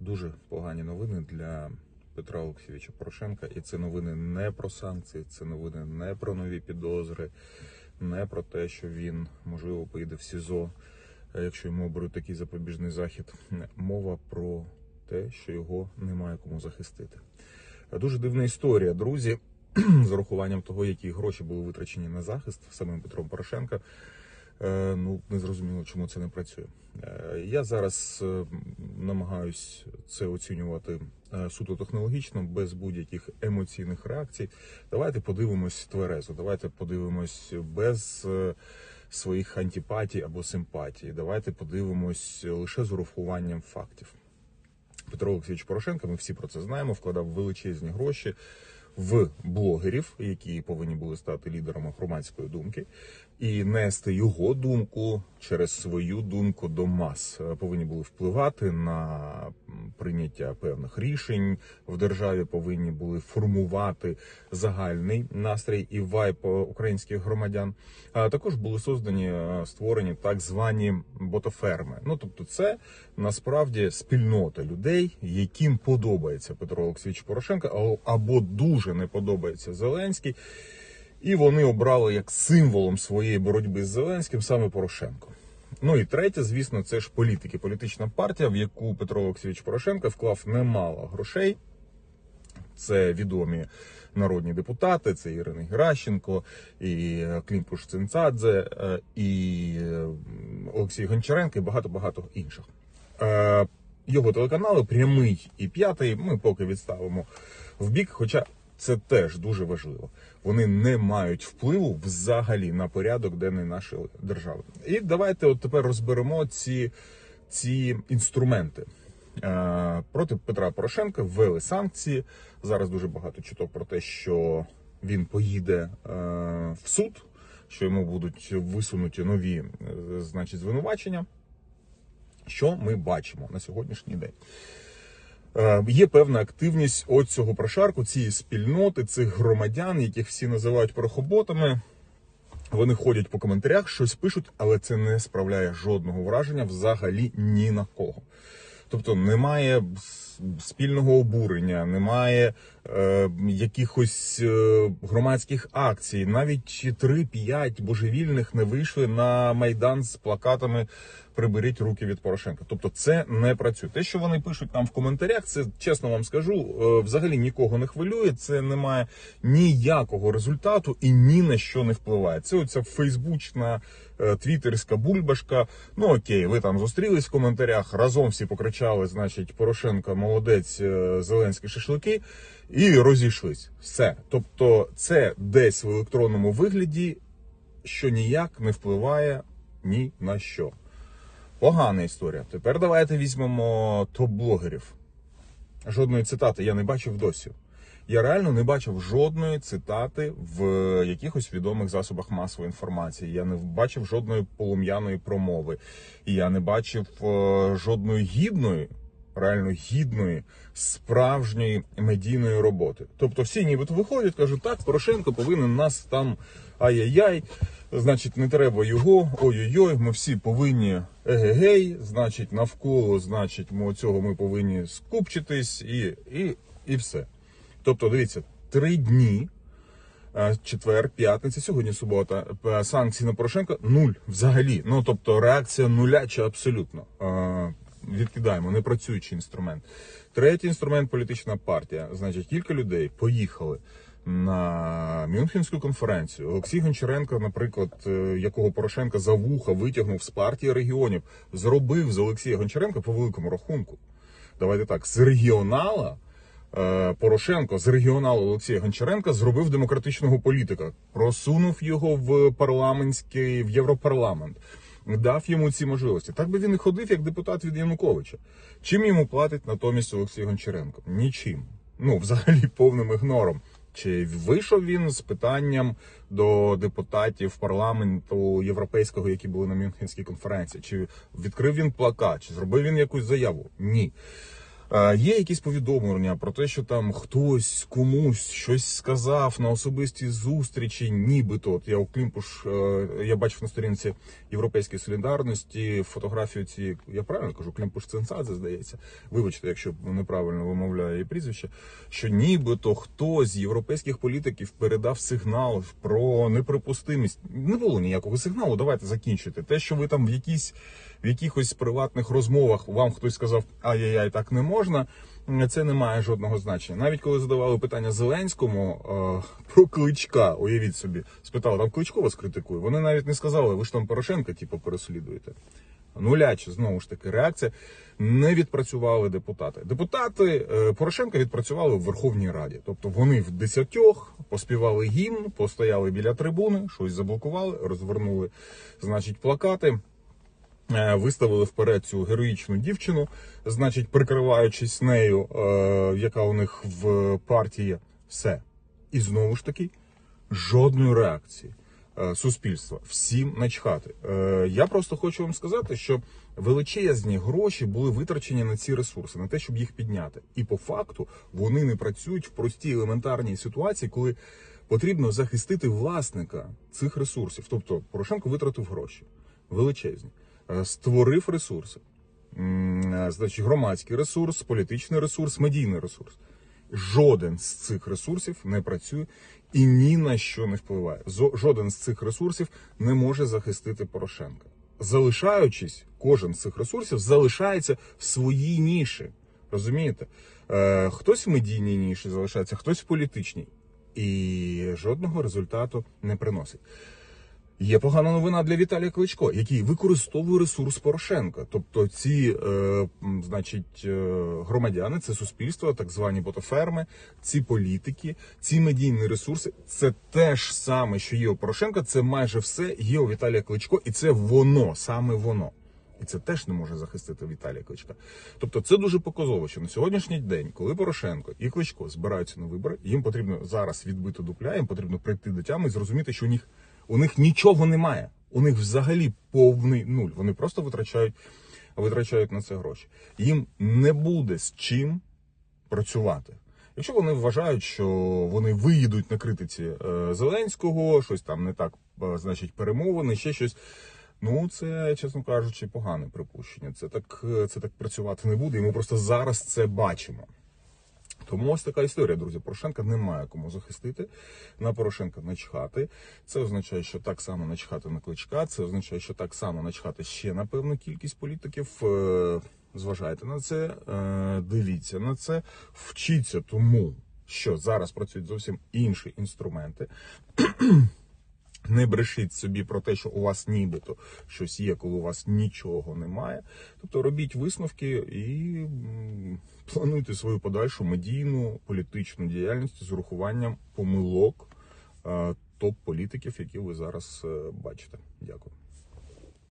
дуже погані новини для Петра Олексійовича Порошенка. І це новини не про санкції, це новини не про нові підозри, не про те, що він можливо поїде в СІЗО, е, якщо йому оберуть такий запобіжний захід. Мова про те, що його немає кому захистити. Дуже дивна історія, друзі, з урахуванням того, які гроші були витрачені на захист самим Петром Порошенка. Е, Ну, не зрозуміло, чому це не працює. Е, Я зараз е, намагаюсь це оцінювати суто технологічно, без будь-яких емоційних реакцій. Давайте подивимось тверезо, давайте подивимось без своїх антипатій або симпатій. Давайте подивимось лише з урахуванням фактів. Петро Олексійович Порошенко, ми всі про це знаємо, вкладав величезні гроші в блогерів, які повинні були стати лідерами громадської думки, і нести його думку через свою думку до мас. Е, Повинні були впливати на прийняття певних рішень в державі, повинні були формувати загальний настрій і вайб е, українських громадян. А також були создані е, створені так звані ботоферми. Ну тобто, це насправді спільнота людей, яким подобається Петро Олексійович Порошенко, або дуже не подобається Зеленський. І вони обрали як символом своєї боротьби з Зеленським саме Порошенко. Ну і третє, звісно, це ж політики, політична партія, в яку Петро Олексійович Порошенко вклав немало грошей. Це відомі народні депутати, це Ірина Геращенко, і Клімпуш Цинцадзе, е, і е, Олексій Гончаренко, і багато-багато інших. Е, Його телеканали прямий і п'ятий. Ми поки відставимо в бік, хоча це теж дуже важливо. Вони не мають впливу взагалі на порядок денний нашої держави. І давайте от тепер розберемо ці, ці інструменти. Е, Проти Петра Порошенка ввели санкції. Зараз дуже багато чуток про те, що він поїде е, в суд, що йому будуть висунуті нові е, значить, звинувачення. Що ми бачимо на сьогоднішній день? Е, Є певна активність от цього прошарку, цієї спільноти, цих громадян, яких всі називають порохоботами. Вони ходять по коментарях, щось пишуть, але це не справляє жодного враження взагалі ні на кого. Тобто немає спільного обурення, немає е, якихось е, громадських акцій. Навіть 3-5 божевільних не вийшли на майдан з плакатами Приберіть руки від Порошенка. Тобто це не працює. Те, що вони пишуть там в коментарях, це чесно вам скажу, е, взагалі нікого не хвилює. Це не має ніякого результату і ні на що не впливає. Це оця фейсбучна е, твіттерська бульбашка. Ну окей, ви там зустрілись в коментарях, разом всі покричали, значить, Порошенко молодець, е, Зеленський шашлики, і розійшлись. Все. Тобто, це десь в електронному вигляді, що ніяк не впливає ні на що. Погана історія. Тепер давайте візьмемо топ-блогерів. Жодної цитати я не бачив досі. Я реально не бачив жодної цитати в якихось відомих засобах масової інформації. Я не бачив жодної полум'яної промови. І я не бачив е, жодної гідної, реально гідної, справжньої медійної роботи. Тобто всі нібито виходять, кажуть, так, Порошенко повинен нас там ай-яй-яй, значить, не треба його, ой-ой-ой, ми всі повинні егегей, значить, навколо, значить, ми цього ми повинні скупчитись і, і, і все. Тобто, дивіться, три дні. е, Четвер, п'ятниця, сьогодні субота. е, Санкції на Порошенка нуль взагалі. Ну тобто реакція нуля чи абсолютно. Відкидаємо непрацюючий інструмент. Третій інструмент політична партія. Значить, кілька людей поїхали на Мюнхенську конференцію. Олексій Гончаренко, наприклад, е, якого Порошенка за вуха витягнув з партії регіонів, зробив з Олексія Гончаренка по великому рахунку. Давайте так, з регіонала. Е, Порошенко з регіоналу Олексія Гончаренка зробив демократичного політика, просунув його в парламентський в Європарламент, дав йому ці можливості. Так би він і ходив як депутат від Януковича. Чим йому платить натомість Олексій Гончаренко? Нічим. Ну, взагалі, повним ігнором. Чи вийшов він з питанням до депутатів парламенту європейського, які були на Мюнхенській конференції? Чи відкрив він плакат, чи зробив він якусь заяву? Ні. Є якісь повідомлення про те, що там хтось комусь щось сказав на особистій зустрічі, нібито от я у Клімпуш, е, я бачив на сторінці Європейської солідарності фотографію цієї, я правильно кажу, Клімпуш Ценцадзе, здається. Вибачте, якщо неправильно вимовляю її прізвище, що нібито хтось з європейських політиків передав сигнал про неприпустимість. Не було ніякого сигналу. Давайте закінчити. Те, що ви там в якійсь в якихось приватних розмовах вам хтось сказав, ай-яй-яй, так не можна. Це не має жодного значення. Навіть коли задавали питання Зеленському е, про кличка, уявіть собі, спитали, там кличко вас критикує. Вони навіть не сказали, ви ж там Порошенка, типу, переслідуєте. Нуляче, знову ж таки, реакція. Не відпрацювали депутати. Депутати е, Порошенка відпрацювали в Верховній Раді. Тобто вони в десятьох поспівали гімн, постояли біля трибуни, щось заблокували, розвернули, значить, плакати. Е, Виставили вперед цю героїчну дівчину, значить, прикриваючись нею, е, яка у них в партії, все. І знову ж таки, жодної реакції е, суспільства. Всім начхати. Я просто хочу вам сказати, що величезні гроші були витрачені на ці ресурси, на те, щоб їх підняти. І по факту вони не працюють в простій елементарній ситуації, коли потрібно захистити власника цих ресурсів. Тобто Порошенко витратив гроші величезні, створив ресурси. Е, Значить, громадський ресурс, політичний ресурс, медійний ресурс. Жоден з цих ресурсів не працює і ні на що не впливає. Жоден з цих ресурсів не може захистити Порошенка. Залишаючись, кожен з цих ресурсів залишається в своїй ніші. Розумієте? Е, хтось в медійній ніші залишається, хтось в політичній. І жодного результату не приносить. Є погана новина для Віталія Кличко, який використовує ресурс Порошенка. Тобто, ці, е, значить, е, громадяни, це суспільство, так звані ботоферми, ці політики, ці медійні ресурси це те ж саме, що є у Порошенка. Це майже все є у Віталія Кличко, і це воно, саме воно. І це теж не може захистити Віталія Кличка. Тобто, це дуже показово, що на сьогоднішній день, коли Порошенко і Кличко збираються на вибори, їм потрібно зараз відбити дупля, їм потрібно прийти до тями і зрозуміти, що у них у них нічого немає. У них взагалі повний нуль. Вони просто витрачають, витрачають на це гроші. Їм не буде з чим працювати. Якщо вони вважають, що вони виїдуть на критиці е, Зеленського, щось там не так, е, значить, перемовини, ще щось. Ну, це, чесно кажучи, погане припущення. Це так, е, це так працювати не буде. І ми просто зараз це бачимо. Тому ось така історія, друзі. Порошенка немає кому захистити. На Порошенка начхати. Це означає, що так само начхати на кличка. Це означає, що так само начхати ще на певну кількість політиків. Е, Зважайте на це, е, дивіться на це, вчіться тому, що зараз працюють зовсім інші інструменти. Не брешіть собі про те, що у вас нібито щось є, коли у вас нічого немає. Тобто робіть висновки і плануйте свою подальшу медійну політичну діяльність з урахуванням помилок е, топ-політиків, які ви зараз е, бачите. Дякую.